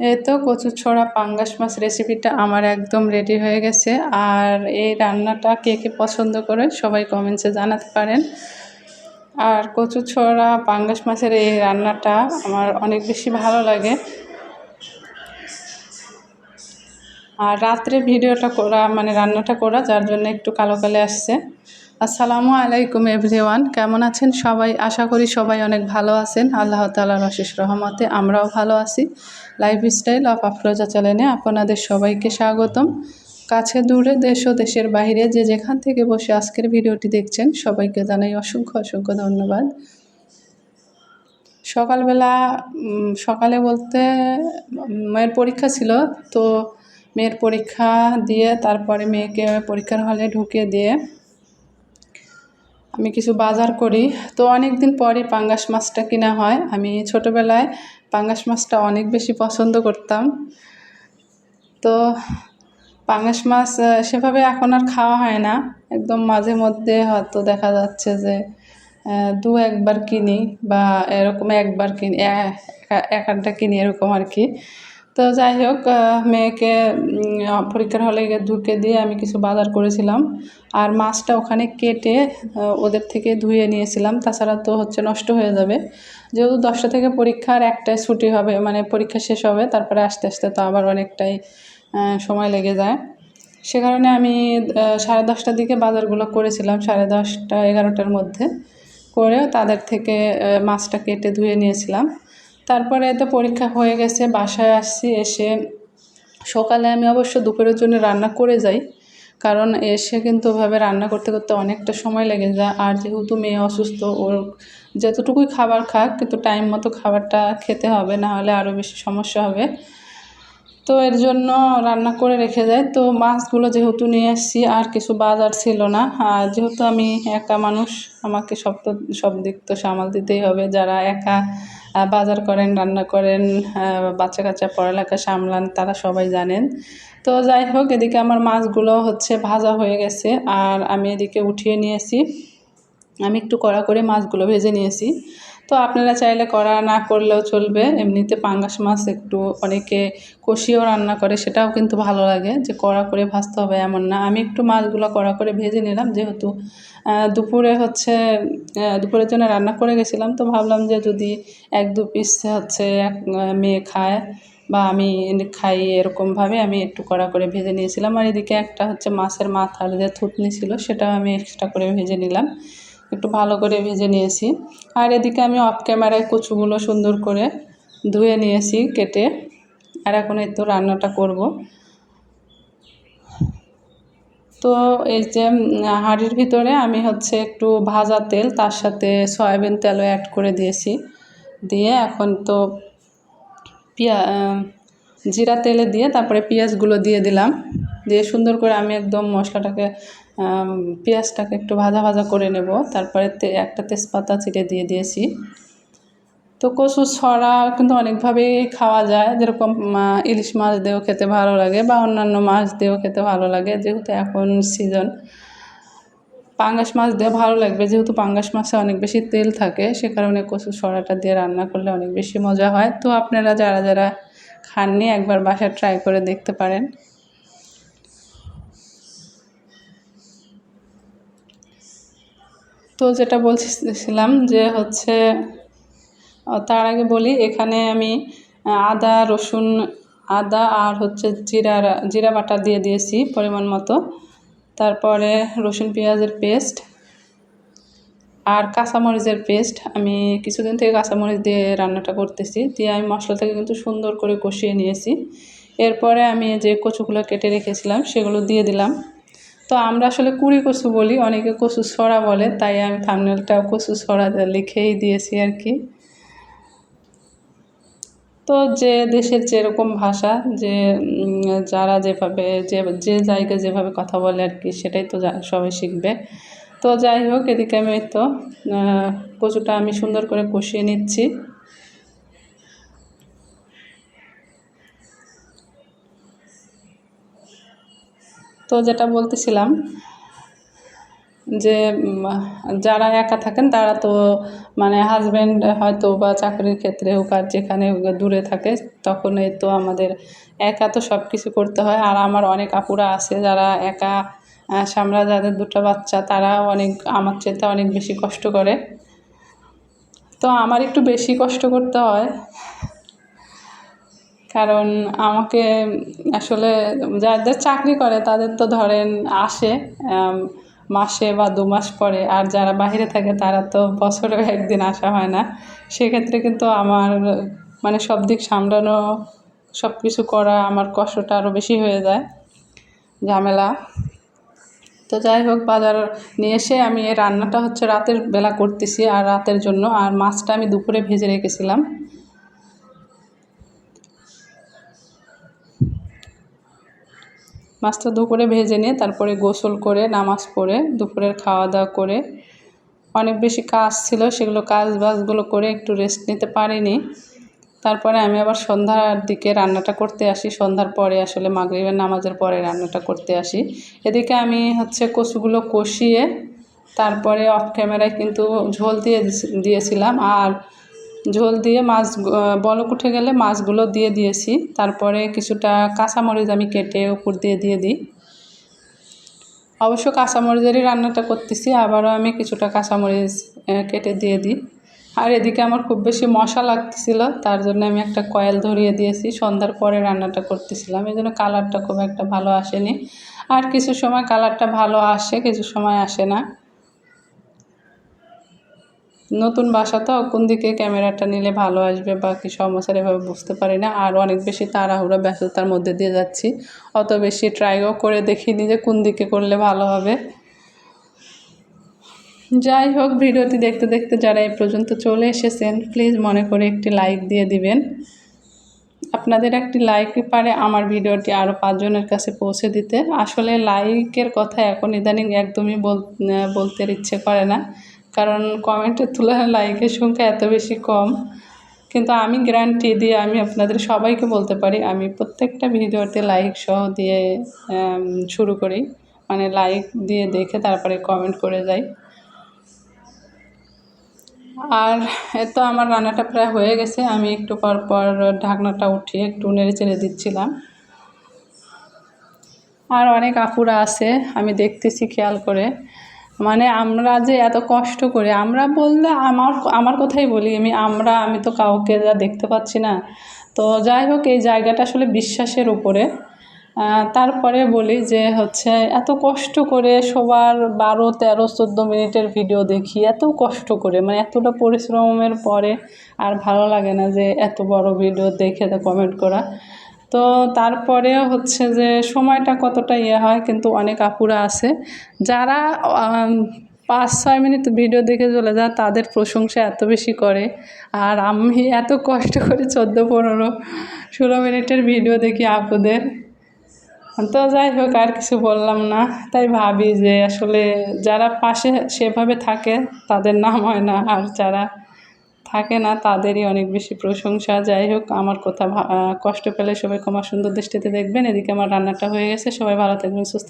এই তো কচু ছড়া, পাঙ্গাস মাছ রেসিপিটা আমার একদম রেডি হয়ে গেছে। আর এই রান্নাটা কে কে পছন্দ করে সবাই কমেন্টসে জানাতে পারেন। আর কচু ছড়া, পাঙ্গাস মাছের এই রান্নাটা আমার অনেক বেশি ভালো লাগে। আর রাত্রে ভিডিওটা করা মানে রান্নাটা করা, যার জন্য একটু কালো কালে আসছে। আসসালামু আলাইকুম এভরিওয়ান, কেমন আছেন সবাই? আশা করি সবাই অনেক ভালো আছেন। আল্লাহ তালার অশেষ রহমতে আমরাও ভালো আছি। লাইফ স্টাইল অফ আফরোজা চ্যানেলে আপনাদের সবাইকে স্বাগতম। কাছে দূরে দেশ ও দেশের বাইরে যে যেখান থেকে বসে আজকের ভিডিওটি দেখছেন, সবাইকে জানাই অসংখ্য অসংখ্য ধন্যবাদ। সকালবেলা সকালে বলতে, মেয়ের পরীক্ষা ছিল, তো মেয়ের পরীক্ষা দিয়ে তারপরে মেয়েকে পরীক্ষার হলে ঢুকিয়ে দিয়ে আমি কিছু বাজার করি। তো অনেক দিন পরে পাঙ্গাস মাছটা কিনা হয়। আমি ছোটোবেলায় পাঙ্গাস মাছটা অনেক বেশি পছন্দ করতাম। তো পাঙ্গাস মাছ সেভাবে এখন আর খাওয়া হয় না। একদম মাঝে মধ্যে হয়তো দেখা যাচ্ছে যে দু একবার কিনি বা এরকম একবার কিনি এক আধটা কিনি এরকম আর কি। তো যাই হোক মেয়েকে পরীক্ষার হলে গিয়ে ঢুকে দিয়ে আমি কিছু বাজার করেছিলাম। আর মাছটা ওখানে কেটে ওদের থেকে ধুয়ে নিয়েছিলাম। তাছাড়া তো হচ্ছে নষ্ট হয়ে যাবে। যেহেতু দশটা থেকে পরীক্ষার একটাই ছুটি হবে মানে পরীক্ষা শেষ হবে, তারপরে আস্তে আস্তে তো আবার অনেকটাই সময় লেগে যায়। সে কারণে আমি সাড়ে দশটার দিকে বাজারগুলো করেছিলাম, সাড়ে দশটা, এগারোটার মধ্যে। করে তাদের থেকে মাছটা কেটে ধুয়ে নিয়েছিলাম। তারপরে তো পরীক্ষা হয়ে গেছে, বাসায় আসছি এসে। সকালে আমি অবশ্য দুপুরের জন্য রান্না করে যাই, কারণ এসে কিন্তু ওভাবে রান্না করতে করতে অনেকটা সময় লেগে যায়। আর যেহেতু মেয়ে অসুস্থ, ওর যতটুকুই খাবার খাক, কিন্তু টাইম মতো খাবারটা খেতে হবে, না হলে আরও বেশি সমস্যা হবে। তো এর জন্য রান্না করে রেখে যায় তো মাছগুলো যেহেতু নিয়ে এসেছি আর কিছু বাজার ছিল না। আর যেহেতু আমি একা মানুষ, আমাকে সব তো, সব দিক তো সামাল দিতেই হবে। যারা একা বাজার করেন, রান্না করেন বাচ্চা কাচ্চা পড়ালেখা সামলান, তারা সবাই জানেন। তো যাই হোক, এদিকে আমার মাছগুলো হচ্ছে ভাজা হয়ে গেছে। আর আমি এদিকে উঠিয়ে নিয়েছি। আমি একটু কড়া করে মাছগুলো ভেজে নিয়েছি। তো আপনারা চাইলে কড়া না করলেও চলবে। এমনিতে পাঙ্গাস মাছ একটু অনেকে কষিয়েও রান্না করে, সেটাও কিন্তু ভালো লাগে যে কড়া করে ভাজতে হবে এমন না। আমি একটু মাছগুলো কড়া করে ভেজে নিলাম, যেহেতু দুপুরে হচ্ছে দুপুরের জন্য রান্না করে গেছিলাম, তো ভাবলাম যে যদি এক দু পিস হচ্ছে এক মেয়ে খায় বা আমি খাই এরকমভাবে, আমি একটু কড়া করে ভেজে নিয়েছিলাম। আর এদিকে একটা হচ্ছে মাছের মাথার যে থুতনি ছিল, সেটাও আমি এক্সট্রা করে ভেজে নিলাম। একটু ভালো করে ভেজে নিয়েছি। আর এদিকে আমি অফ ক্যামেরায় কচুগুলো সুন্দর করে ধুয়ে নিয়েছি কেটে। আর এখন এই তো রান্নাটা করব। তো এই যে হাঁড়ির ভিতরে আমি হচ্ছে একটু ভাজা তেল, তার সাথে সয়াবিন তেলও অ্যাড করে দিয়েছি। দিয়ে এখন তো পিয়া জিরা তেলে দিয়ে তারপরে পেঁয়াজগুলো দিয়ে দিলাম। দিয়ে সুন্দর করে আমি একদম মশলাটাকে পেঁয়াজটাকে একটু ভাজা ভাজা করে নেব। তারপরে একটা তেজপাতা চিটে দিয়ে দিয়েছি। তো কচু ছড়া কিন্তু অনেকভাবেই খাওয়া যায়। যেরকম ইলিশ মাছ দিয়েও খেতে ভালো লাগে বা অন্যান্য মাছ দিয়েও খেতে ভালো লাগে যেহেতু এখন সিজন পাঙ্গাস মাছ দিয়ে ভালো লাগবে। যেহেতু পাঙ্গাস মাছে অনেক বেশি তেল থাকে, সে কারণে কচু ছড়াটা দিয়ে রান্না করলে অনেক বেশি মজা হয়। তো আপনারা যারা যারা খাননি, একবার বাসায় ট্রাই করে দেখতে পারেন। তো যেটা বলছিলাম যে হচ্ছে তার আগে বলি, এখানে আমি আদা, রসুন, আদা আর হচ্ছে জিরা জিরা বাটা দিয়ে দিয়েছি পরিমাণ মতো। তারপরে রসুন পেঁয়াজের পেস্ট আর কাঁচামরিচের পেস্ট। আমি কিছুদিন থেকে কাঁচামরিচ দিয়ে রান্নাটা করতেছি, দিয়ে আমি মশলাটাকে কিন্তু সুন্দর করে কষিয়ে নিয়েছি। এরপরে আমি যে কচুগুলো কেটে রেখেছিলাম, সেগুলো দিয়ে দিলাম। তো আমরা আসলে কুড়ি কচু বলি, অনেকে কচু ছড়া বলে, তাই আমি থামনেলটাও কচু ছড়া লিখেই দিয়েছি আর কি। তো যে দেশের যেরকম ভাষা, যে যারা যেভাবে, যে যে জায়গায় যেভাবে কথা বলে আর কি, সেটাই তো সবাই শিখবে। তো যাই হোক, এদিকে আমি তো কচুটা আমি সুন্দর করে কষিয়ে নিচ্ছি। তো যেটা বলতেছিলাম যে যারা একা থাকেন তারা তো মানে হাজব্যান্ড হয়তো বা চাকরির ক্ষেত্রে হোক আর যেখানে দূরে থাকে তখন এই তো আমাদের একা তো সব কিছু করতে হয়। আর আমার অনেক আপুরা আছে যারা একা সামলা যাদের দুটো বাচ্চা তারা অনেক, আমার চেয়ে অনেক বেশি কষ্ট করে। তো আমার একটু বেশি কষ্ট করতে হয়। কারণ আমাকে আসলে যাদের চাকরি করে তাদের তো ধরেন আসে মাসে বা দু মাস পরে। আর যারা বাইরে থাকে তারা তো বছরে একদিন আসা হয় না। সেক্ষেত্রে কিন্তু আমার মানে সব দিক সামলানো, সব কিছু করা আমার কষ্টটা আরও বেশি হয়ে যায়। ঝামেলা। তো যাই হোক, বাজার নিয়ে এসে আমি এই রান্নাটা হচ্ছে রাতের বেলা করতেছি। আর রাতের জন্য আর মাছটা আমি দুপুরে ভেজে রেখেছিলাম। মাছটা দুপুরে ভেজে নিয়ে তারপরে গোসল করে, নামাজ পড়ে, দুপুরের খাওয়া দাওয়া করে। অনেক বেশি কাজ ছিল, সেগুলো কাজ বাজগুলো করে একটু রেস্ট নিতে পারিনি। তারপরে আমি আবার সন্ধ্যার দিকে রান্নাটা করতে আসি। সন্ধ্যার পরে আসলে মাগরিবের নামাজের পরে রান্নাটা করতে আসি। এদিকে আমি হচ্ছে কচুগুলো কষিয়ে, তারপরে অফ ক্যামেরায় কিন্তু ঝোল দিয়ে দিয়েছিলাম। আর ঝোল দিয়ে মাছ বলক উঠে গেলে মাছগুলো দিয়ে দিয়েছি। তারপরে কিছুটা কাঁচামরিচ আমি কেটে উপর দিয়ে দিয়ে দিই। অবশ্য কাঁচামরিচেরই রান্নাটা করতেছি, আবারও আমি কিছুটা কাঁচামরিচ কেটে দিয়ে দিই। আর এদিকে আমার খুব বেশি মশা লাগতেছিল, তার জন্য আমি একটা কয়েল ধরিয়ে দিয়েছি। সন্ধ্যার পরে রান্নাটা করতেছিলাম, এই জন্য কালারটা খুব একটা ভালো আসেনি। আর কিছু সময় কালারটা ভালো আসে, কিছু সময় আসে না। নতুন বাসা তো, কোন দিকে ক্যামেরাটা নিলে ভালো আসবে বা কী সমস্যার এভাবে বুঝতে পারি না। আর অনেক বেশি তাড়াহুড়ো, ব্যস্ততার মধ্যে দিয়ে যাচ্ছি। অত বেশি ট্রাইও করে দেখিনি যে কোন দিকে করলে ভালো হবে। যাই হোক, ভিডিওটি দেখতে দেখতে যারা এই পর্যন্ত চলে এসেছেন প্লিজ মনে করে একটি লাইক দিয়ে দিবেন। আপনাদের একটি লাইক পারে আমার ভিডিওটি আরও পাঁচজনের কাছে পৌঁছে দিতে। আসলে লাইকের কথা এখন ইদানিং একদমই বল বলতে ইচ্ছে করে না। কারণ কমেন্টের তুলনায় লাইকের সংখ্যা এত বেশি কম। কিন্তু আমি গ্যারান্টি দিয়ে আমি আপনাদের সবাইকে বলতে পারি, আমি প্রত্যেকটা ভিডিওতে লাইক সহ দিয়ে শুরু করি। মানে লাইক দিয়ে দেখে তারপরে কমেন্ট করে যাই। আর এ তো আমার রান্নাটা প্রায় হয়ে গেছে, আমি একটু পর পর ঢাকনাটা উঠিয়ে একটু নেড়ে চেড়ে দিচ্ছিলাম। আর অনেক আপুরা আছে, আমি দেখতেছি খেয়াল করে। মানে আমরা যে এত কষ্ট করে, আমরা বললে আমার আমার কথাই বলি, আমি, আমরা, আমি তো কাউকে যা দেখতে পাচ্ছি না। তো যাই হোক, এই জায়গাটা আসলে বিশ্বাসের উপরে। তারপরে বলি যে হচ্ছে এত কষ্ট করে সবার বারো, তেরো, চোদ্দ মিনিটের ভিডিও দেখি, এত কষ্ট করে মানে এতটা পরিশ্রমের পরে আর ভালো লাগে না যে এত বড় ভিডিও দেখে কমেন্ট করা। তো তারপরেও হচ্ছে যে সময়টা কতটা ইয়ে হয় কিন্তু অনেক আপুরা আছে। যারা পাঁচ, ছয় মিনিট ভিডিও দেখে চলে যায়, তাদের প্রশংসা এত বেশি করে। আর আমি এত কষ্ট করে চোদ্দ, পনেরো, ষোলো মিনিটের ভিডিও দেখি আপুদের। তো যাই হোক, আর কিছু বললাম না। তাই ভাবি যে আসলে যারা পাশে সেভাবে থাকে, তাদের নাম হয় না। আর যারা থাকে না, তাদেরই অনেক বেশি প্রশংসা। যাই হোক, আমার কথা কষ্ট পেলে সবাই ক্ষমা সুন্দর দৃষ্টিতে দেখবেন। এদিকে আমার রান্নাটা হয়ে গেছে। সবাই ভালো থাকবেন, সুস্থ